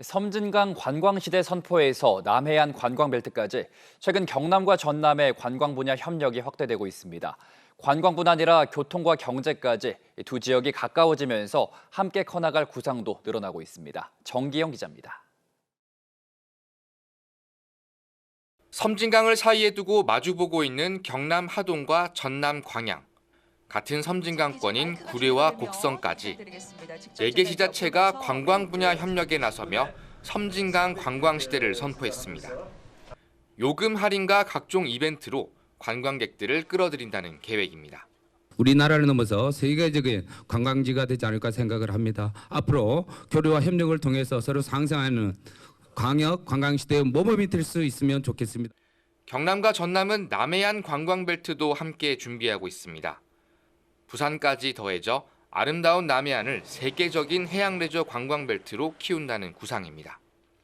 섬진강 관광시대 선포에서 남해안 관광벨트까지 최근 경남과 전남의 관광 분야 협력이 확대되고 있습니다. 관광뿐 아니라 교통과 경제까지 두 지역이 가까워지면서 함께 커나갈 구상도 늘어나고 있습니다. 정기영 기자입니다. 섬진강을 사이에 두고 마주보고 있는 경남 하동과 전남 광양. 같은 섬진강권인 구례와 곡성까지 네개 지자체가 관광 분야 협력에 나서며 섬진강 관광 시대를 선포했습니다. 요금 할인과 각종 이벤트로 관광객들을 끌어들인다는 계획입니다. 우리나라를 넘어서 세계적인 관광지가 되지 않을까 생각을 합니다. 앞으로 교류와 협력을 통해서 서로 상생하는 광역 관광 시대의 모범이 될 수 있으면 좋겠습니다. 경남과 전남은 남해안 관광벨트도 함께 준비하고 있습니다. 부산까지 더해져 아름다운 남해안을 세계적인 해양 레저 관광 벨트로 키운다는 구상입니다.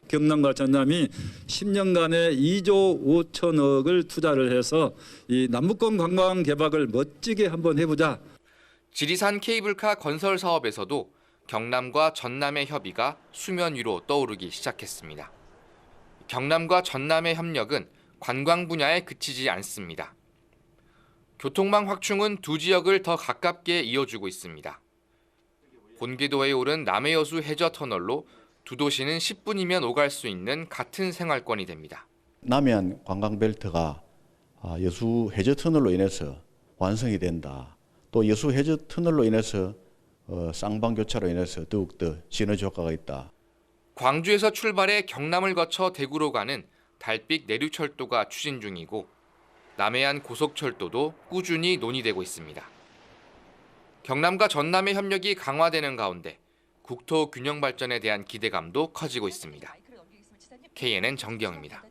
경남과 전남이 10년간에 2조 5천억을 투자를 해서 이 남북권 관광 개발을 멋지게 한번 해보자. 지리산 케이블카 건설 사업에서도 경남과 전남의 협의가 수면 위로 떠오르기 시작했습니다. 경남과 전남의 협력은 관광 분야에 그치지 않습니다. 교통망 확충은 두 지역을 더 가깝게 이어주고 있습니다. 본궤도에 오른 남해여수 해저 터널로 두 도시는 10분이면 오갈 수 있는 같은 생활권이 됩니다. 남해안 관광벨트가 아, 여수 해저 터널로 인해서 완성이 된다. 또 여수 해저 터널로 인해서 어, 쌍방 교차로 인해서 더욱더 시너지 효과가 있다. 광주에서 출발해 경남을 거쳐 대구로 가는 달빛 내륙철도가 추진 중이고 남해안 고속철도도 꾸준히 논의되고 있습니다. 경남과 전남의 협력이 강화되는 가운데 국토 균형 발전에 대한 기대감도 커지고 있습니다. KNN 정경입니다.